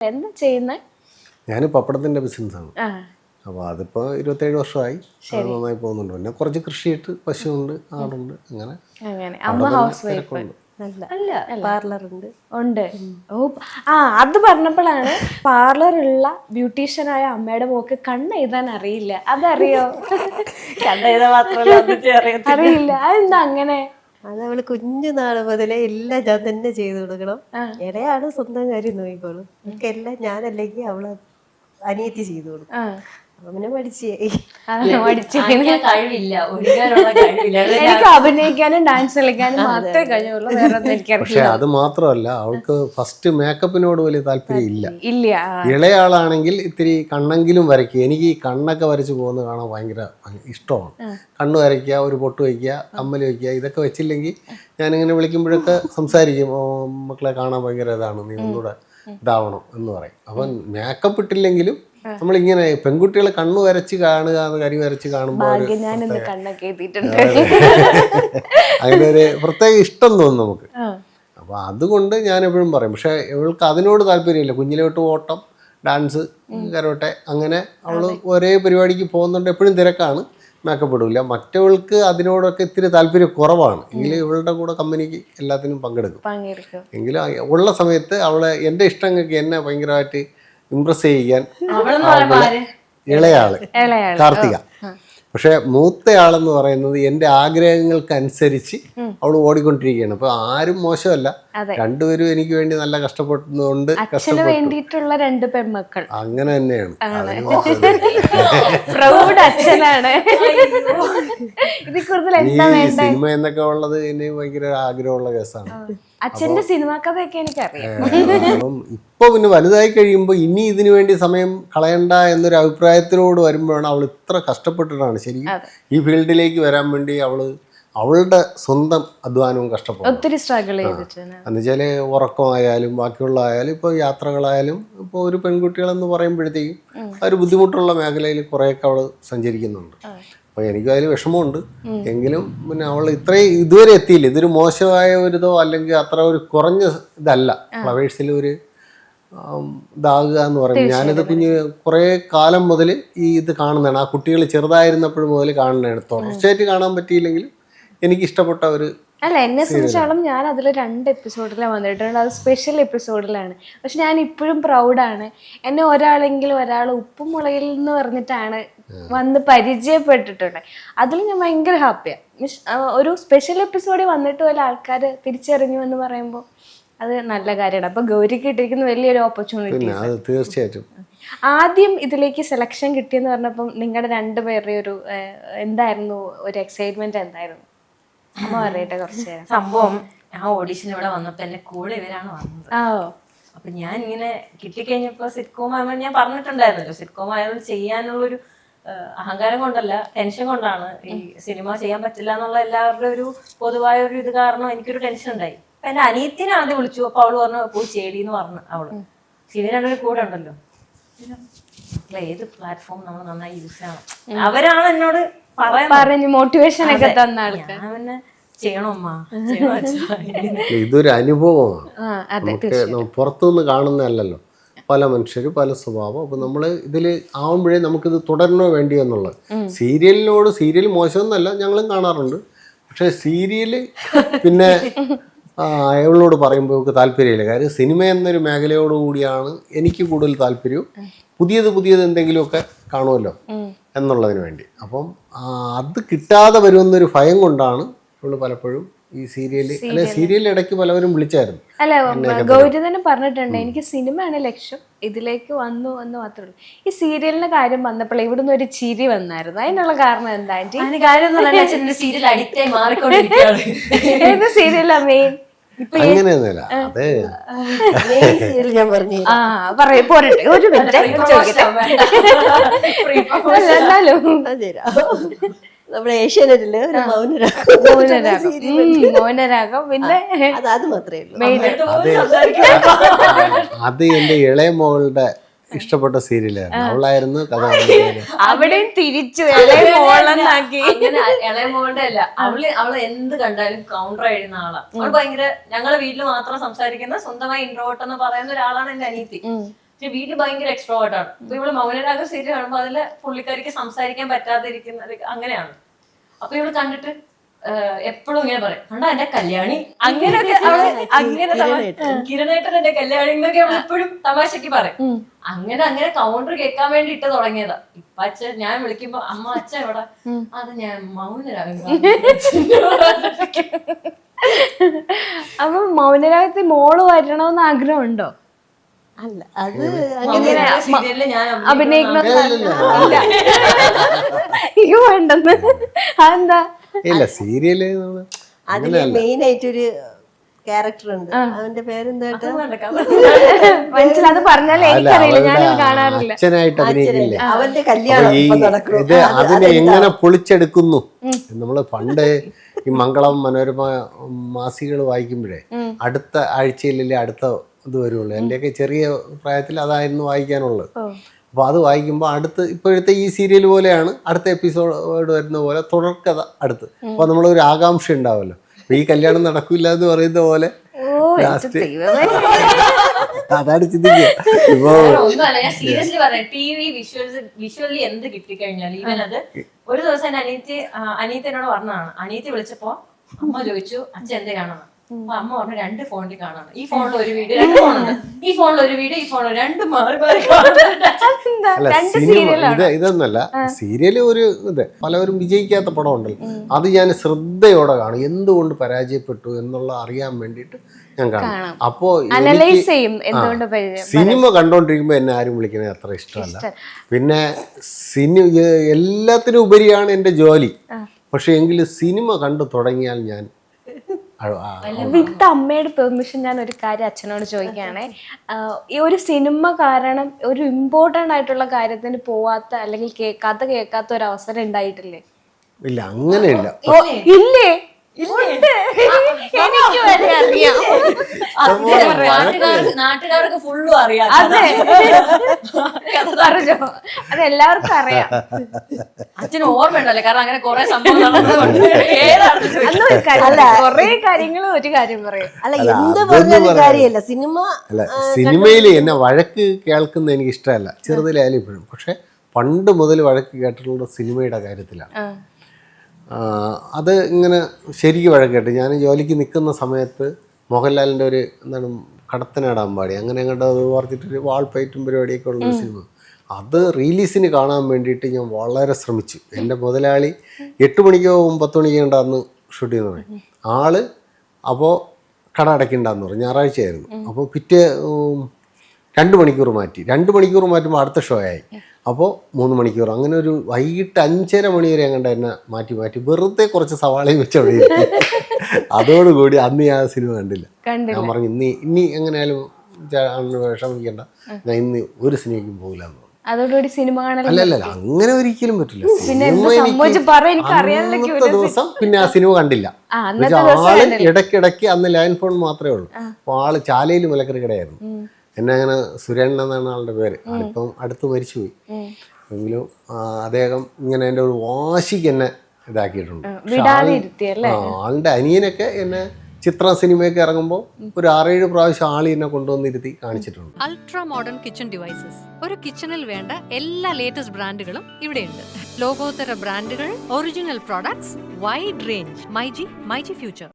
എന്താ ചെയ്യുന്നത് ഞാൻ പപ്പടത്തിന്റെ ബിസിനസ്സാണ് ആ. അപ്പോൾ അതിപ്പോൾ ഇരുപത്തേഴ് വർഷമായി അത് നന്നായി പോകുന്നുണ്ട്. പിന്നെ കുറച്ച് കൃഷിയിട്ട് പശുവുണ്ട് ആടുണ്ട് അങ്ങനെ അങ്ങനെ. അമ്മ ഹൗസ് വൈഫ്. അല്ല പാർലർ ഉണ്ട്. ഉണ്ട്. ഓ ആ അത് പറഞ്ഞപ്പോഴാണ് പാർലറുള്ള ബ്യൂട്ടീഷ്യനായ അമ്മയുടെ മോക്ക് കണ്ണ് എഴുതാൻ അറിയില്ല. അതറിയോ? കണ്ടെഴുത മാത്രമല്ല അറിയില്ല. അതെന്താ അങ്ങനെ? അത് അവൾ കുഞ്ഞുനാൾ മുതലേ എല്ലാം ഞാൻ തന്നെ ചെയ്തു കൊടുക്കണം. ഇടയാണ് സ്വന്തം കാര്യം നോക്കിക്കോളും. ഒക്കെ എല്ലാം ഞാനല്ലെങ്കിൽ അവൾ അനിയത്തി ചെയ്തു കൊടുക്കും. പിന്നെ പഠിച്ചേ കഴിവില്ല. എനിക്ക് അഭിനയിക്കാനും ഡാൻസ് കളിക്കാനും മാത്രമേ കഴിയുള്ളൂ വേറെ പക്ഷെ അത് മാത്രമല്ല അവൾക്ക് ഫസ്റ്റ് മേക്കപ്പിനോട് വലിയ താല്പര്യം ഇല്ല. ഇല്ല ഇളയാളാണെങ്കിൽ ഇളയ ആളാണെങ്കിൽ ഇത്തിരി കണ്ണെങ്കിലും വരയ്ക്കുക. എനിക്ക് ഈ കണ്ണൊക്കെ വരച്ചു പോകുന്നത് കാണാൻ ഭയങ്കര ഇഷ്ടമാണ്. കണ്ണ് വരയ്ക്കുക ഒരു പൊട്ട് വയ്ക്കുക കമ്മൽ വയ്ക്കുക ഇതൊക്കെ വെച്ചില്ലെങ്കിൽ ഞാനിങ്ങനെ വിളിക്കുമ്പോഴൊക്കെ സംസാരിക്കും. മക്കളെ കാണാൻ ഭയങ്കര ഇതാണ്. നീ ഒന്നുകൂടെ ഇതാവണം എന്ന് പറയും. അപ്പം മേക്കപ്പ് ഇട്ടില്ലെങ്കിലും നമ്മളിങ്ങനെ പെൺകുട്ടികളെ കണ്ണു വരച്ച് കാണുക എന്ന് കരി വരച്ച് കാണുമ്പോൾ അങ്ങനെ ഒരു പ്രത്യേക ഇഷ്ടം തോന്നും നമുക്ക്. അപ്പൊ അതുകൊണ്ട് ഞാൻ എപ്പോഴും പറയും പക്ഷെ ഇവൾക്ക് അതിനോട് താല്പര്യമില്ല. കുഞ്ഞിലോട്ട് ഓട്ടം ഡാൻസ് കരോട്ടെ അങ്ങനെ അവൾ ഒരേ പരിപാടിക്ക് പോകുന്നുണ്ട്. എപ്പോഴും തിരക്കാണ് മേക്കപ്പ് ഇടില്ല മറ്റവൾക്ക് അതിനോടൊക്കെ ഇത്തിരി താല്പര്യം കുറവാണ്. എങ്കിലും ഇവളുടെ കൂടെ കമ്പനിക്ക് എല്ലാത്തിനും പങ്കെടുക്കും. പങ്കെടുക്കും. എങ്കിലും ഉള്ള സമയത്ത് അവളെ എന്റെ ഇഷ്ടങ്ങൾക്ക് എന്നെ ഭയങ്കരമായിട്ട് ചെയ്യിക്കാൻ പറയുമ്പോ ആര്? ഇളയാൾ. കാർത്തിക. പക്ഷെ മൂത്തയാളെന്ന് പറയുന്നത് എന്റെ ആഗ്രഹങ്ങൾക്കനുസരിച്ച് അവൾ ഓടിക്കൊണ്ടിരിക്കുകയാണ്. അപ്പൊ ആരും മോശമല്ല. രണ്ടുപേരും എനിക്ക് വേണ്ടി നല്ല കഷ്ടപ്പെടുന്നുണ്ട് വേണ്ടിയിട്ടുള്ള രണ്ട് പെൺമക്കൾ. അങ്ങനെ തന്നെയാണ്. പ്രൗഡ് അച്ഛനാണ്. സിനിമ എന്നൊക്കെ ഉള്ളത് ഇനി ഭയങ്കര ആഗ്രഹമുള്ള കേസാണ്. അച്ഛന്റെ സിനിമാ കഥയൊക്കെ എനിക്കറിയാം. അപ്പം ഇപ്പൊ പിന്നെ വലുതായി കഴിയുമ്പോൾ ഇനി ഇതിനു വേണ്ടി സമയം കളയണ്ട എന്നൊരു അഭിപ്രായത്തിനോട് വരുമ്പോഴാണ് അവൾ ഇത്ര കഷ്ടപ്പെട്ടിട്ടാണ് ശരി ഈ ഫീൽഡിലേക്ക് വരാൻ വേണ്ടി അവൾ അവളുടെ സ്വന്തം അധ്വാനവും കഷ്ടപ്പെടും. ഒത്തിരി സ്ട്രഗിൾ എന്നുവെച്ചാൽ ഉറക്കമായാലും ബാക്കിയുള്ള ആയാലും ഇപ്പോൾ യാത്രകളായാലും ഇപ്പോൾ ഒരു പെൺകുട്ടികളെന്ന് പറയുമ്പോഴത്തേക്കും ആ ഒരു ബുദ്ധിമുട്ടുള്ള മേഖലയിൽ കുറേയൊക്കെ അവൾ സഞ്ചരിക്കുന്നുണ്ട്. അപ്പോൾ എനിക്കും അതിൽ വിഷമമുണ്ട്. എങ്കിലും പിന്നെ അവൾ ഇത്രയും ഇതുവരെ എത്തിയില്ല. ഇതൊരു മോശമായ ഒരിതോ അല്ലെങ്കിൽ അത്ര ഒരു കുറഞ്ഞ ഇതല്ല. ഫ്ലവേഴ്സിൽ ഒരു ഇതാകുക എന്ന് പറയും ഞാനിത് കുഞ്ഞ് കുറേ കാലം മുതൽ ഈ ഇത് കാണുന്നതാണ്. ആ കുട്ടികൾ ചെറുതായിരുന്നപ്പോഴും മുതൽ കാണുന്നതാണ്. തുടർച്ചയായിട്ട് കാണാൻ പറ്റിയില്ലെങ്കിലും എനിക്ക് ഇഷ്ടപ്പെട്ട ഒരു അല്ല എന്നെ സംബന്ധിച്ചോളം ഞാൻ അതിൽ രണ്ട് എപ്പിസോഡിലാണ് വന്നിട്ടുണ്ട്. അത് സ്പെഷ്യൽ എപ്പിസോഡിലാണ് പക്ഷെ ഞാൻ ഇപ്പോഴും പ്രൗഡാണ് എന്നെ ഒരാളെങ്കിലും ഒരാൾ ഉപ്പും മുളകിൽ എന്ന് പറഞ്ഞിട്ടാണ് വന്ന് പരിചയപ്പെട്ടിട്ടുണ്ട്. അതിൽ ഞാൻ ഭയങ്കര ഹാപ്പിയാണ് മീൻസ് ഒരു സ്പെഷ്യൽ എപ്പിസോഡിൽ വന്നിട്ട് പോലെ ആൾക്കാർ തിരിച്ചറിഞ്ഞു എന്ന് പറയുമ്പോൾ അത് നല്ല കാര്യമാണ്. അപ്പൊ ഗൗരിക്ക് കിട്ടിയിരിക്കുന്ന വലിയൊരു ഓപ്പർച്യൂണിറ്റി തീർച്ചയായിട്ടും. ആദ്യം ഇതിലേക്ക് സെലക്ഷൻ കിട്ടിയെന്ന് പറഞ്ഞപ്പം നിങ്ങളുടെ രണ്ടുപേരുടെ ഒരു എന്തായിരുന്നു? ഒരു എക്സൈറ്റ്മെന്റ് എന്തായിരുന്നു? അമ്മ പറയട്ടെ കുറച്ച് നേരം. സംഭവം ആ ഓഡിഷൻ ഇവിടെ വന്നപ്പോ എന്റെ കൂടെ ഇവരാണ് വന്നത്. ആ. അപ്പൊ ഞാൻ ഇങ്ങനെ കിട്ടിക്കഴിഞ്ഞപ്പോ സിറ്റ്കോം ആയപ്പോൾ ഞാൻ പറഞ്ഞിട്ടുണ്ടായിരുന്നല്ലോ സിറ്റ്കോം ആയതുകൊണ്ട് ചെയ്യാനുള്ളൊരു ആ, അഹങ്കാരം കൊണ്ടല്ല ടെൻഷൻ കൊണ്ടാണ് ഈ സിനിമ ചെയ്യാൻ പറ്റില്ല എന്നുള്ള എല്ലാവരുടെ ഒരു പൊതുവായ ഒരു ഇത് കാരണം എനിക്കൊരു ടെൻഷൻ ഉണ്ടായി. അപ്പൊ എന്റെ അനിയത്തിനെ ആദ്യം വിളിച്ചു അപ്പൊ അവൾ പറഞ്ഞു പോയി ചേടി എന്ന് പറഞ്ഞു അവൾ. ശരി രണ്ടുപേരും കൂടെ ഉണ്ടല്ലോ. അല്ല, ഏത് പ്ലാറ്റ്ഫോം നമ്മൾ നന്നായി യൂസ് ചെയ്യണം. അവരാണ് എന്നോട് പറയാൻ പറഞ്ഞു മോട്ടിവേഷൻ ഒക്കെ തന്ന ആൾക്ക്. ഞാൻ പിന്നെ ഇതൊരു അനുഭവമാണ്. പുറത്തുനിന്ന് കാണുന്നതല്ലല്ലോ. പല മനുഷ്യര് പല സ്വഭാവം. അപ്പൊ നമ്മൾ ഇതിൽ ആവുമ്പോഴേ നമുക്കിത് തുടരണോ വേണ്ടിയോ എന്നുള്ളത്. സീരിയലിനോട് സീരിയൽ മോശമെന്നല്ല ഞങ്ങളും കാണാറുണ്ട്. പക്ഷെ സീരിയൽ പിന്നെ അയാളോട് പറയുമ്പോൾ നമുക്ക് താല്പര്യമില്ല. കാര്യം സിനിമ എന്നൊരു മേഖലയോട് കൂടിയാണ് എനിക്ക് കൂടുതൽ താല്പര്യവും. പുതിയത് പുതിയത് എന്തെങ്കിലുമൊക്കെ കാണുമല്ലോ എന്നുള്ളതിന് വേണ്ടി. അപ്പം അത് കിട്ടാതെ വരുമെന്നൊരു ഭയം കൊണ്ടാണ് ഇവൾ പലപ്പോഴും ഈ സീരിയൽ. അല്ലെ സീരിയൽ ഇടയ്ക്ക് പലവരും വിളിച്ചായിരുന്നു. അല്ല ഗൗരി തന്നെ പറഞ്ഞിട്ടുണ്ട്. എനിക്ക് സിനിമയാണ് ലക്ഷ്യം. ഇതിലേക്ക് വന്നു എന്ന് മാത്രമേ ഉള്ളൂ. ഈ സീരിയലിന്റെ കാര്യം വന്നപ്പോൾ ഇവിടുന്ന് ഒരു ചിരി വന്നായിരുന്നു. അതിനുള്ള കാരണം എന്താ ഏത് സീരിയലാ മെയിൻ അങ്ങനെയൊന്നുമില്ല. അത് സീരിയൽ ഞാൻ പറഞ്ഞു ആ പറയൂ പോരട്ടെ. ഒരു മിനിറ്റ്. എന്നാലും. നമ്മുടെ ഏഷ്യാനെറ്റിൽ ഒരു മൗനരാഗം മൗനരാഗം. പിന്നെ അത് മാത്രമേ ഉള്ളൂ. അത്. എന്റെ ഇളയ മോളുടെ ഇഷ്ടപ്പെട്ട സീരിയലായിരുന്നു. അവളായിരുന്നു കഥ പറഞ്ഞത് അവിടെയും തിരിച്ചു. ഇളയ മോളെന്നാക്കി. അങ്ങനെ ഇളയ മോളുടെ അല്ല. അവൾ അവൾ എന്ത് കണ്ടാലും കൗണ്ടർ എഴുതുന്ന ആളാണ് അവൾ ഭയങ്കര ഞങ്ങളെ വീട്ടിൽ മാത്രം സംസാരിക്കുന്ന സ്വന്തമായി ഇൻട്രോട്ട് എന്ന് പറയുന്ന ഒരാളാണ് എന്റെ അനിയത്തി. പക്ഷെ വീട്ടിൽ ഭയങ്കര എക്സ്ട്രോവേർട്ട് ആണ്. അപ്പൊ ഇവൾ മൗനരാഗ സീരിയൽ കാണുമ്പോ അതിൽ പുള്ളിക്കാരിക്ക് സംസാരിക്കാൻ പറ്റാതിരിക്കുന്ന അങ്ങനെയാണ്. അപ്പൊ ഇവൾ കണ്ടിട്ട് എപ്പോഴും ഇങ്ങനെ പറയും കണ്ടാ എന്റെ കല്യാണി? അങ്ങനെയൊക്കെ അങ്ങനെ കിരണേട്ടൻ എന്റെ കല്യാണി എന്നൊക്കെ അവൾ എപ്പോഴും തമാശക്ക് പറയും. അങ്ങനെ അങ്ങനെ കൗണ്ടർ കേൾക്കാൻ വേണ്ടി ഇട്ട് തുടങ്ങിയതാ. ഇപ്പൊ അച്ഛൻ ഞാൻ വിളിക്കുമ്പോ അമ്മ അച്ഛൻ എവിടെ? അത് ഞാൻ മൗനരാഗം അപ്പൊ മൗനരാഗത്തിൽ മോൾ വരണമെന്ന് ആഗ്രഹമുണ്ടോ? അല്ല അത് അങ്ങനെ ഞാൻ ഇല്ല, എനിക്ക് വേണ്ടെന്ന്. അതെന്താ? ഇല്ല സീരിയൽ അതിന് മെയിൻ ആയിട്ടൊരു ക്യാരക്ടർ ഉണ്ട് അവന്റെ പേരെന്താ മനസ്സിൽ പറഞ്ഞാൽ എനിക്കറിയില്ല. കാണാറില്ല. അച്ഛനായിട്ട് അഭിനയിക്കില്ലേ? അവന്റെ കല്യാണം ഇത് അതിനെ എങ്ങനെ പൊളിച്ചെടുക്കുന്നു? നമ്മൾ പണ്ട് ഈ മംഗളം മനോരമ മാസികകൾ വായിക്കുമ്പോഴേ അടുത്ത ആഴ്ചയിലല്ലേ അടുത്ത ഇത് വരുള്ളൂ. എന്റെയൊക്കെ ചെറിയ പ്രായത്തിൽ അതായിരുന്നു വായിക്കാനുള്ളത്. അപ്പോൾ അത് വായിക്കുമ്പോൾ അടുത്ത് ഇപ്പോഴത്തെ ഈ സീരിയൽ പോലെയാണ് അടുത്ത എപ്പിസോഡ് വരുന്ന പോലെ തുടർക്കഥ അടുത്ത്. അപ്പോൾ നമ്മളൊരു ആകാംക്ഷ ഉണ്ടാവുമല്ലോ അപ്പോൾ ഈ കല്യാണം നടക്കില്ല എന്ന് പറയുന്ന പോലെ ലാസ്റ്റ് അതാണ് ചിന്തിക്കുക. ഇപ്പോൾ ഞാൻ സീരിയസ്ലി പറയാം. ടി വി വിഷ്വൽസ് വിഷ്വലി എന്ത് കിട്ടിക്കഴിഞ്ഞാൽ ഈവൻ അത് ഒരു ദിവസം അനിയത്തി എന്നോട് പറഞ്ഞതാണ്. അനിയത്തി വിളിച്ചപ്പോ അമ്മ ചോദിച്ചു അച്ഛൻ എന്ത് കാണണം അപ്പൊ അമ്മ പറഞ്ഞു രണ്ട് ഫോണിൽ കാണാണ് ഈ ഫോണിൽ ഒരു വീഡിയോ രണ്ട് ഫോണുണ്ട്. ഈ ഫോണിൽ ഒരു വീഡിയോ ഈ ഫോണിൽ രണ്ട് മാറി മാറി ഇത് ഇതൊന്നല്ല. സീരിയൽ ഒരു ഇത് പലവരും വിജയിക്കാത്ത പടം ഉണ്ടല്ലോ അത് ഞാൻ ശ്രദ്ധയോടെ കാണും. എന്തുകൊണ്ട് പരാജയപ്പെട്ടു എന്നുള്ള അറിയാൻ വേണ്ടിയിട്ട് ഞാൻ കാണും. അപ്പോ സിനിമ കണ്ടോണ്ടിരിക്കുമ്പോ എന്നെ ആരും വിളിക്കുന്നത് അത്ര ഇഷ്ടമല്ല. പിന്നെ സിനിമ എല്ലാത്തിനും ഉപരിയാണ് എന്റെ ജോലി. പക്ഷെ എങ്കിലും സിനിമ കണ്ടു തുടങ്ങിയാൽ ഞാൻ വിത്ത് അമ്മയുടെ പെർമിഷൻ ഞാൻ ഒരു കാര്യം അച്ഛനോട് ചോദിക്കുകയാണേ. ഈ ഒരു സിനിമ കാരണം ഒരു ഇമ്പോർട്ടന്റ് ആയിട്ടുള്ള കാര്യത്തിന് പോവാത്ത അല്ലെങ്കിൽ കേൾക്കാത്ത കേൾക്കാത്ത ഒരു അവസരം ഉണ്ടായിട്ടില്ലേ? ഇല്ല അങ്ങനെയില്ല. ഇല്ലേ. എനിക്ക് വരെ അറിയാം. നാട്ടുകാർക്ക് നാട്ടുകാർക്ക് ഫുള്ളും അറിയാം. അതെ. പറഞ്ഞോ. അത് എല്ലാവർക്കും അറിയാം. അച്ഛന് ഓർമ്മയുണ്ടല്ലേ? കാരണം അങ്ങനെ കൊറേ സംഭവം കൊറേ കാര്യങ്ങൾ ഒരു കാര്യം പറയും. അല്ല എന്ത് പറഞ്ഞാലും. കാര്യമല്ല. സിനിമ അല്ല സിനിമയിൽ എന്നെ വഴക്ക് കേൾക്കുന്ന എനിക്ക് ഇഷ്ടമല്ല ചെറുതിലായാലും ഇപ്പോഴും. പക്ഷെ പണ്ട് മുതൽ വഴക്ക് കേട്ടിട്ടുള്ള സിനിമയുടെ കാര്യത്തിലാണ്. അത് ഇങ്ങനെ ശരിക്ക് വഴക്കേട്ട്. ഞാൻ ജോലിക്ക് നിൽക്കുന്ന സമയത്ത് മോഹൻലാലിന്റെ ഒരു എന്താണ് കടത്തനാടാൻ പാടി. അങ്ങനെ അങ്ങോട്ട് അത് പറഞ്ഞിട്ടൊരു വാൾപ്പയറ്റും പരിപാടിയൊക്കെ ഉള്ളൊരു സിനിമ. അത് റിലീസിന് കാണാൻ വേണ്ടിയിട്ട് ഞാൻ വളരെ ശ്രമിച്ചു. എന്റെ മുതലാളി എട്ട് മണിക്കോ പത്ത് മണിക്കോ ഉണ്ടാന്ന് ഷൂട്ട് ചെയ്യുന്ന പറയും ആൾ അപ്പോൾ കട അടയ്ക്കണ്ടെന്ന് പറഞ്ഞു. ഞായറാഴ്ചയായിരുന്നു. അപ്പോൾ പിറ്റേ രണ്ട് മണിക്കൂർ മാറ്റി. രണ്ട് മണിക്കൂർ മാറ്റുമ്പോൾ അടുത്ത ഷോ ആയി. അപ്പോൾ മൂന്ന് മണിക്കൂർ. അങ്ങനെ ഒരു വൈകിട്ട് അഞ്ചര മണി വരെ അങ്ങോട്ട് എന്നെ മാറ്റി മാറ്റി. വെറുതെ കുറച്ച് സവാളയും വെച്ച് അവിടെ. അതോടുകൂടി അന്ന് ഞാൻ ആ സിനിമ കണ്ടില്ല. ഞാൻ പറഞ്ഞു ഇനി ഇനി എങ്ങനെയാലും വിഷമിക്കേണ്ട. ഞാൻ ഇന്ന് ഒരു സിനിമയ്ക്കും പോകില്ല എന്ന് അതോടുകൂടി സിനിമ കാണൽ അല്ല അല്ല അല്ല, അങ്ങനെ ഒരിക്കലും പറ്റില്ല. അന്നത്തെ ദിവസം പിന്നെ ആ സിനിമ കണ്ടില്ല. ആൾ ഇടയ്ക്കിടയ്ക്ക് അന്ന് ലാൻഡ് ഫോൺ മാത്രമേ ഉള്ളൂ. അപ്പൊ ആൾ ചാലയിൽ മലക്കറി കടയായിരുന്നു. എന്നെ അങ്ങനെ സുരേൻ എന്നാണ് ആളുടെ പേര്. ആളിപ്പം അടുത്ത് മരിച്ചുപോയി. എങ്കിലും അദ്ദേഹം ഇങ്ങനെ എന്റെ ഒരു വാശിക്ക് എന്നെ ഇതാക്കിയിട്ടുണ്ട്. ആളുടെ അനിയനൊക്കെ എന്നെ ചിത്ര സിനിമയൊക്കെ ഇറങ്ങുമ്പോൾ ഒരു ആറേഴ് പ്രാവശ്യം ആളി എന്നെ കൊണ്ടുവന്നിരുത്തി കാണിച്ചിട്ടുണ്ട്. Ultra modern kitchen devices. ഒരു കിച്ചണിൽ വേണ്ട എല്ലാ ലേറ്റസ്റ്റ് ബ്രാൻഡുകളും ഇവിടെയുണ്ട്. ലോകോത്തര ബ്രാൻഡുകൾ original products wide range. MyG myG future.